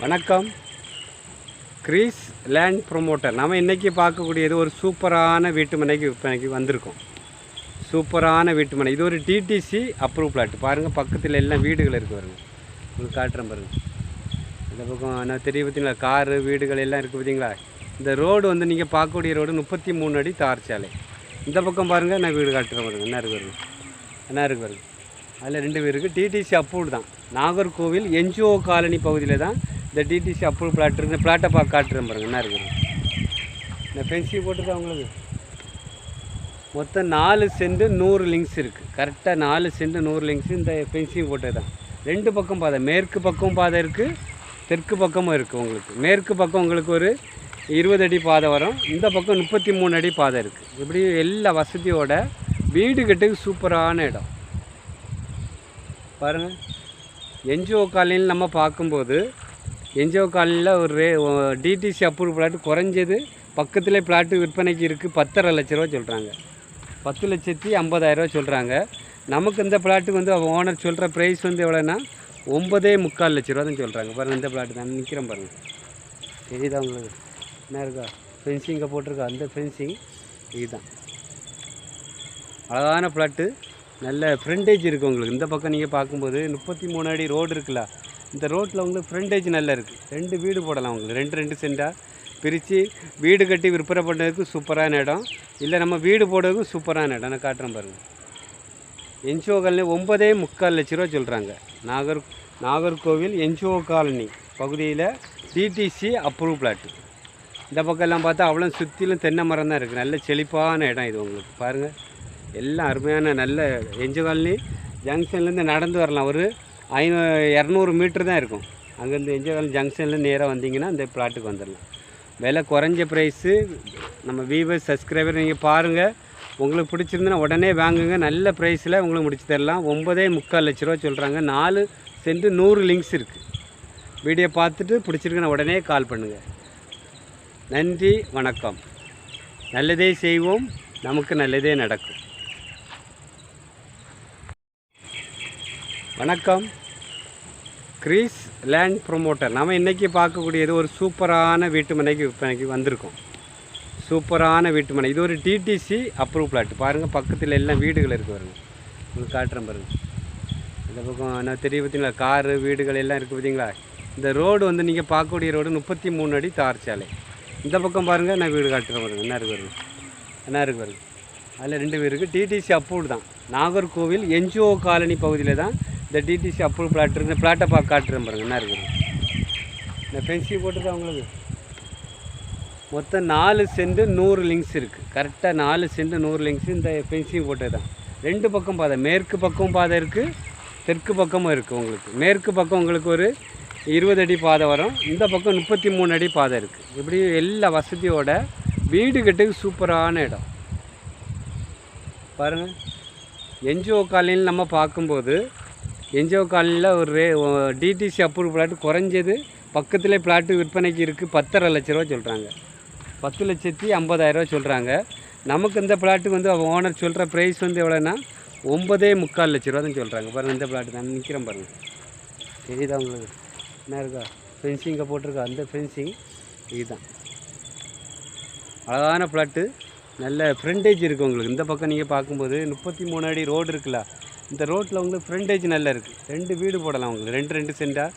வணக்கம். Greece land promoter. நம்ம இன்றைக்கி பார்க்கக்கூடியது ஒரு சூப்பரான வீட்டுமனைக்கு விற்பனைக்கு வந்திருக்கோம். சூப்பரான வீட்டுமனை. இது ஒரு டிடிசி அப்ரூவ் பிளாட் பாருங்கள் பக்கத்தில் எல்லாம் வீடுகள் இருக்குது பாருங்கள் உங்களுக்கு காட்டுறேன் பாருங்கள் இந்த பக்கம் என்ன தெரிய பார்த்தீங்களா? காரு வீடுகள் எல்லாம் இருக்குது பார்த்தீங்களா? இந்த ரோடு வந்து நீங்கள் பார்க்கக்கூடிய ரோடு முப்பத்தி மூணு அடி தார் சாலை. இந்த பக்கம் பாருங்கள் நான் வீடு காட்டுறேன் பாருங்கள் என்ன இருக்குது பாருங்கள் என்ன இருக்குது பாருங்கள் அதில் ரெண்டு பேர் இருக்குது டிடிசி அப்ரூவ்டு தான். நாகர்கோவில் என்ஜிஓ காலனி பகுதியில் தான் இந்த டிடிசி அப்ரூவ் பிளாட் இருக்குது இந்த பிளாட்டை பார்க்க காட்டுறேன் பாருங்க. என்ன இருக்குது? இந்த ஃபென்சிங் போட்டுருக்கா உங்களுக்கு மொத்தம் நாலு சென்ட் நூறு லிங்க்ஸ் இருக்குது கரெக்டாக நாலு சென்ட் நூறு லிங்க்ஸ் இந்த ஃபென்சிங் போட்டது தான் ரெண்டு பக்கம் பாதை. மேற்கு பக்கம் பாதை இருக்குது தெற்கு பக்கமும் இருக்குது உங்களுக்கு. மேற்கு பக்கம் உங்களுக்கு ஒரு இருபது அடி பாதை வரும். இந்த பக்கம் முப்பத்தி மூணு அடி பாதை இருக்குது இப்படி எல்லா வசதியோட வீடு கட்டுக்கு சூப்பரான இடம். பாருங்கள் என்ஜிஓ காலையில் நம்ம பார்க்கும்போது என்ஜிஓ காலில் ஒரு ரே டிடிசி அப்ரூவ் பிளாட் குறைஞ்சது. பக்கத்தில் பிளாட்டு விற்பனைக்கு இருக்குது பத்தரை லட்ச ரூபா சொல்கிறாங்க பத்து லட்சத்தி ஐம்பதாயிரரூவா சொல்கிறாங்க நமக்கு இந்த பிளாட்டுக்கு வந்து ஓனர் சொல்கிற ப்ரைஸ் வந்து எவ்வளோன்னா ஒம்பதே முக்கால் லட்ச ரூபா தான் சொல்கிறாங்க பாருங்கள் இந்த பிளாட்டு தான். நிற்கிறேன் பாருங்கள் தெரியுதா உங்களுக்கு? என்ன இருக்கா? ஃபென்சிங்கை போட்டிருக்கா? அந்த ஃபென்சிங் இதுதான். அழகான பிளாட்டு நல்ல ஃப்ரண்டேஜ் இருக்குது உங்களுக்கு. இந்த பக்கம் நீங்கள் பார்க்கும்போது முப்பத்தி மூணு அடி ரோடு இருக்குல்ல? இந்த ரோட்டில் உங்களுக்கு ஃப்ரண்டேஜ் நல்லா இருக்குது ரெண்டு வீடு போடலாம் உங்களுக்கு. ரெண்டு ரெண்டு சென்டாக பிரித்து வீடு கட்டி விற்பனை பண்ணுறதுக்கு சூப்பரான இடம். இல்லை நம்ம வீடு போடுறதுக்கு சூப்பரான இடம். நான் காட்டுறேன் பாருங்கள் என்ஜிஓ காலனி ஒம்பதே முக்கால் லட்ச ரூபா சொல்கிறாங்க நாகர் நாகர்கோவில் என்ஜிஓ காலனி பகுதியில் டிடிசி அப்ரூவ் பிளாட்டு இந்த பக்கம்லாம் பார்த்தா அவ்வளோ சுற்றிலும் தென்னை மரம் தான் இருக்குது நல்ல செழிப்பான இடம் இது உங்களுக்கு. பாருங்கள் எல்லாம் அருமையான நல்ல என்ஜிஓ காலனி. ஜங்ஷன்லேருந்து நடந்து வரலாம். ஒரு ஐநூ இரநூறு மீட்ரு தான் இருக்கும். அங்கேருந்து எஞ்சு ஜங்ஷனில் நேராக வந்தீங்கன்னா அந்த பிளாட்டுக்கு வந்துடலாம். விலை குறைஞ்ச ப்ரைஸு நம்ம வியூவர்ஸ் சப்ஸ்கிரைபர் நீங்கள் பாருங்கள் உங்களுக்கு பிடிச்சிருந்துன்னா உடனே வாங்குங்க. நல்ல ப்ரைஸில் உங்களுக்கு முடிச்சு தரலாம். ஒம்பதே முக்கால் லட்ச ரூபா சொல்கிறாங்க நாலு சென்ட் நூறு லிங்க்ஸ் இருக்குது வீடியோ பார்த்துட்டு பிடிச்சிருக்குன்னா உடனே கால் பண்ணுங்கள் நன்றி வணக்கம். நல்லதே செய்வோம். நமக்கு நல்லதே நடக்கும். வணக்கம். Greece land promoter. நம்ம இன்றைக்கி பார்க்கக்கூடியது ஒரு சூப்பரான வீட்டுமனைக்கு விற்பனைக்கு வந்திருக்கோம். சூப்பரான வீட்டுமனை இது ஒரு டிடிசி அப்ரூவ் பிளாட் பாருங்கள் பக்கத்தில் எல்லாம் வீடுகள் இருக்குது பாருங்கள் உங்களுக்கு காட்டுறேன் பாருங்கள் இந்த பக்கம் என்ன தெரிய பார்த்தீங்களா? காரு வீடுகள் எல்லாம் இருக்குது பார்த்தீங்களா? இந்த ரோடு வந்து நீங்கள் பார்க்கக்கூடிய ரோடு முப்பத்தி மூணு அடி தார் சாலை. இந்த பக்கம் பாருங்கள் நான் வீடு காட்டுறேன் பாருங்கள் என்ன இருக்குது பாருங்க? என்ன இருக்குது பாருங்கள் அதில் ரெண்டு பேருக்கு டிடிசி அப்ரூவ்டு தான். நாகர்கோவில் என்ஜிஓ காலனி பகுதியில் தான் இந்த டிடிசி அப்ரூவ் பிளாட் இருந்து பிளாட்டை பார்க்க காட்டுறேன் பாருங்க என்ன இருக்குது? இந்த ஃபென்சிங் போட்டுருக்கா உங்களுக்கு. மொத்தம் நாலு சென்ட் நூறு லிங்க்ஸ் இருக்குது கரெக்டாக நாலு சென்ட் நூறு லிங்க்ஸ் இந்த ஃபென்சிங் போட்டது தான் ரெண்டு பக்கம் பாதை மேற்கு பக்கம் பாதை இருக்குது தெற்கு பக்கமும் இருக்குது உங்களுக்கு. மேற்கு பக்கம் உங்களுக்கு ஒரு இருபது அடி பாதை வரும். இந்த பக்கம் முப்பத்தி மூணு அடி பாதை இருக்குது இப்படி எல்லா வசதியோட வீடு கட்டுக்கு சூப்பரான இடம். பாருங்கள் என்ஜிஓ காலனியில் நம்ம பார்க்கும்போது என்ஜிஓ காலனியில் ஒரு ரே டிடிசி அப்ரூவ் பிளாட் குறைஞ்சது. பக்கத்தில் பிளாட்டு விற்பனைக்கு இருக்குது பத்தரை லட்ச ரூபா சொல்கிறாங்க பத்து லட்சத்தி ஐம்பதாயிரரூவா சொல்கிறாங்க நமக்கு இந்த பிளாட்டுக்கு வந்து ஓனர் சொல்கிற ப்ரைஸ் வந்து எவ்வளோன்னா ஒம்பதே முக்கால் லட்ச ரூபா தான் சொல்கிறாங்க பாருங்கள் இந்த பிளாட்டு தான். நிற்கிறேன் பாருங்கள் தெரியுதா உங்களுக்கு? என்ன இருக்கா? ஃபென்சிங்கை போட்டிருக்கா? அந்த ஃபென்சிங் இதுதான். அழகான பிளாட்டு நல்ல ஃப்ரண்டேஜ் இருக்குது உங்களுக்கு. இந்த பக்கம் நீங்கள் பார்க்கும்போது முப்பத்தி மூணு அடி ரோடு இருக்குல்ல? இந்த ரோட்டில் உங்களுக்கு ஃப்ரண்டேஜ் நல்லா இருக்குது ரெண்டு வீடு போடலாம் உங்களுக்கு. ரெண்டு ரெண்டு சென்டாக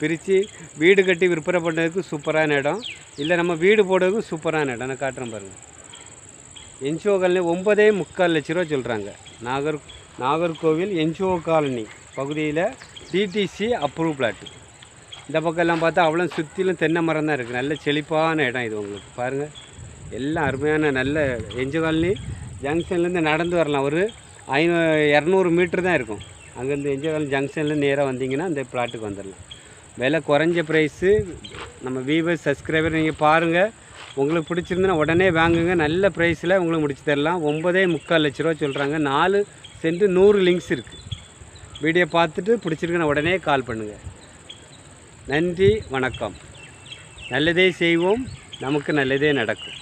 பிரித்து வீடு கட்டி விற்பனை பண்ணுறதுக்கு சூப்பரான இடம். இல்லை நம்ம வீடு போடுறதுக்கு சூப்பரான இடம். நான் காட்டுறேன் பாருங்கள் என்ஜிஓ காலனி ஒம்பதே முக்கால் லட்ச ரூபா சொல்கிறாங்க நாகர் நாகர்கோவில் என்ஜிஓ காலனி பகுதியில் டிடிசி அப்ரூவ் பிளாட்டு இந்த பக்கம்லாம் பார்த்தா அவ்வளோ சுற்றிலும் தென்னை மரம் தான் இருக்குது நல்ல செழிப்பான இடம் இது உங்களுக்கு. பாருங்கள் எல்லாம் அருமையான நல்ல என்ஜிஓ காலனி. ஜங்ஷன்லேருந்து நடந்து வரலாம். ஒரு ஐநூ இரநூறு மீட்ரு தான் இருக்கும். அங்கேருந்து எஞ்சு காலனி ஜங்ஷன்லேருந்து நேராக வந்தீங்கன்னா அந்த பிளாட்டுக்கு வந்துடலாம். விலை குறைஞ்ச ப்ரைஸு நம்ம வியூவர்ஸ் சப்ஸ்கிரைபர் நீங்கள் பாருங்கள் உங்களுக்கு பிடிச்சிருந்துன்னா உடனே வாங்குங்க. நல்ல ப்ரைஸில் உங்களுக்கு முடிச்சு தரலாம். ஒம்பதே முக்கால் லட்ச ரூபா சொல்கிறாங்க நாலு சென்ட்டு நூறு லிங்க்ஸ் இருக்குது வீடியோ பார்த்துட்டு பிடிச்சிருக்குன்னா உடனே கால் பண்ணுங்கள் நன்றி வணக்கம். நல்லதே செய்வோம். நமக்கு நல்லதே நடக்கும்.